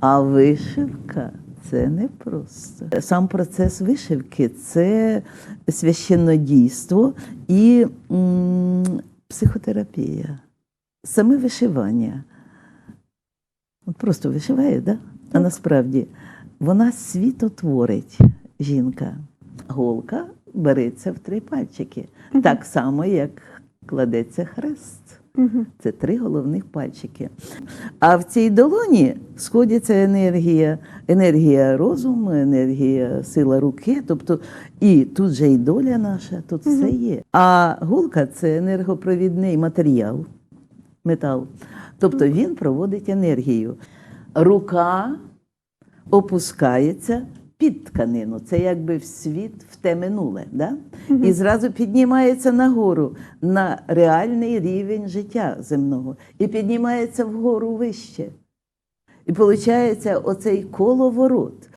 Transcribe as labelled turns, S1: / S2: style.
S1: А вишивка це не просто. Сам процес вишивки це священнодійство і м, психотерапія. Саме вишивання. От просто вишиває, да? а насправді вона світотворить жінка. Голка береться в три пальчики. Так само, як кладеться хрест. Це три головних пальчики. А в цій долоні сходиться енергія, енергія розуму, енергія сила руки. Тобто, і тут же і доля наша, тут все є. А голка це енергопровідний матеріал, метал. Тобто він проводить енергію. Рука опускається під тканину. Це якби в світ в те минуле. Да? І зразу піднімається нагору на реальний рівень життя земного. І піднімається вгору вище. І виходить оцей коловорот.